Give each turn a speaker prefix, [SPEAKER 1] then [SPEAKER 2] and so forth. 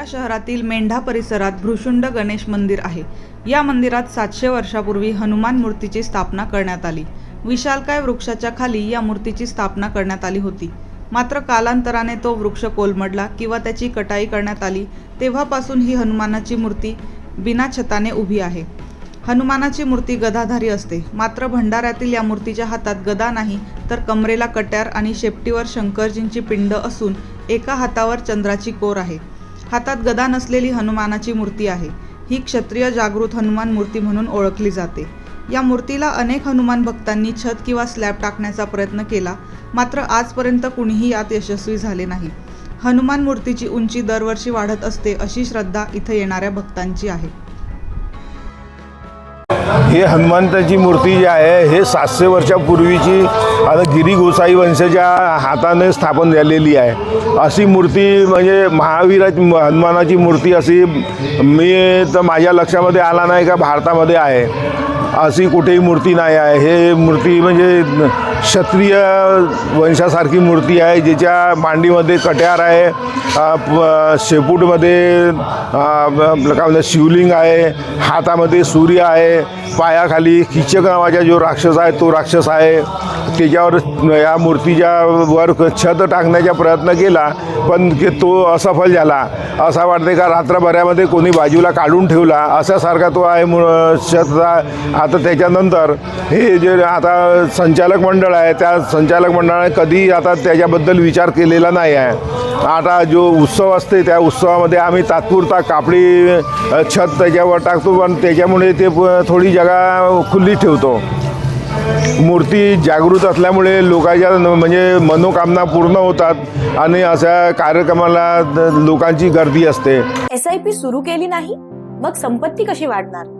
[SPEAKER 1] सातारा शहरातील मेंढा परिसरात भृशुंड गणेश मंदिर आहे. या मंदिरात सातशे वर्षापूर्वी हनुमान मूर्तीची स्थापना करण्यात आली. विशालकाय वृक्षाच्या खाली या मूर्तीची स्थापना करण्यात आली होती. मात्र कालांतराने तो वृक्ष कोलमडला किंवा त्याची कटाई करण्यात आली. तेव्हापासून ही हनुमानाची मूर्ती बिना छताने उभी आहे. हनुमानाची मूर्ती गदाधारी असते. मात्र भंडाऱ्यातील या मूर्तीच्या हातात गदा नाही तर कमरेला कट्यार आणि शेपटीवर शंकरजींची पिंड असून एका हातावर चंद्राची कोर आहे. हातात गदा नसलेली हनुमानाची मूर्ती आहे. ही क्षत्रिय जागृत हनुमान मूर्ती म्हणून ओळखली जाते. या मूर्तीला अनेक हनुमान भक्तांनी छत किंवा स्लॅब टाकण्याचा प्रयत्न केला मात्र आजपर्यंत कुणीही यात यशस्वी झाले नाही. हनुमान मूर्तीची उंची दरवर्षी वाढत असते अशी श्रद्धा इथं येणाऱ्या भक्तांची आहे.
[SPEAKER 2] हे हनुमंताची मूर्ती जी आहे हे सातशे वर्षापूर्वीची आता गिरी गोसाई वंशाच्या हाताने स्थापन झालेली आहे. अशी मूर्ती म्हणजे महावीराची हनुमानाची मूर्ती अशी मी तर माझ्या लक्षामध्ये आला नाही का भारतामध्ये आहे. अशी कुठेही मूर्ती नाही आहे. हे मूर्ती म्हणजे क्षत्रिय वंशासारखी मूर्ती आहे ज्याच्या मांडीमध्ये कट्यार आहे प- शेपूटमध्ये आपलं काय म्हणतात शिवलिंग आहे हातामध्ये सूर्य आहे पायाखाली किचक नावाचा जो राक्षस आहे तो राक्षस आहे. त्याच्यावर या मूर्तीच्या वर छत टाकण्याचा प्रयत्न केला पण की तो असफल झाला. असा वाटते का रात्रभरामध्ये कोणी बाजूला काढून ठेवला? अशासारखा तो आहे छत आता त्याच्यानंतर हे जे आता संचालक मंडळ आहे त्या संचालक मंडळाने कधी आता त्याच्याबद्दल विचार केलेला नाही आहे. आता जो उत्सव असते त्या उत्सवामध्ये आम्ही तात्पुरता कापडी छत त्याच्यावर टाकतो पण त्याच्यामुळे ते प- थोडी जागा खुली ठेवतो. मूर्ती जागृत असल्यामुळे लोकांच्या न- म्हणजे मनोकामना पूर्ण होतात आणि अशा कार्यक्रमाला द- लोकांची गर्दी असते.
[SPEAKER 3] एस आय पी सुरू केली नाही मग संपत्ती कशी वाढणार?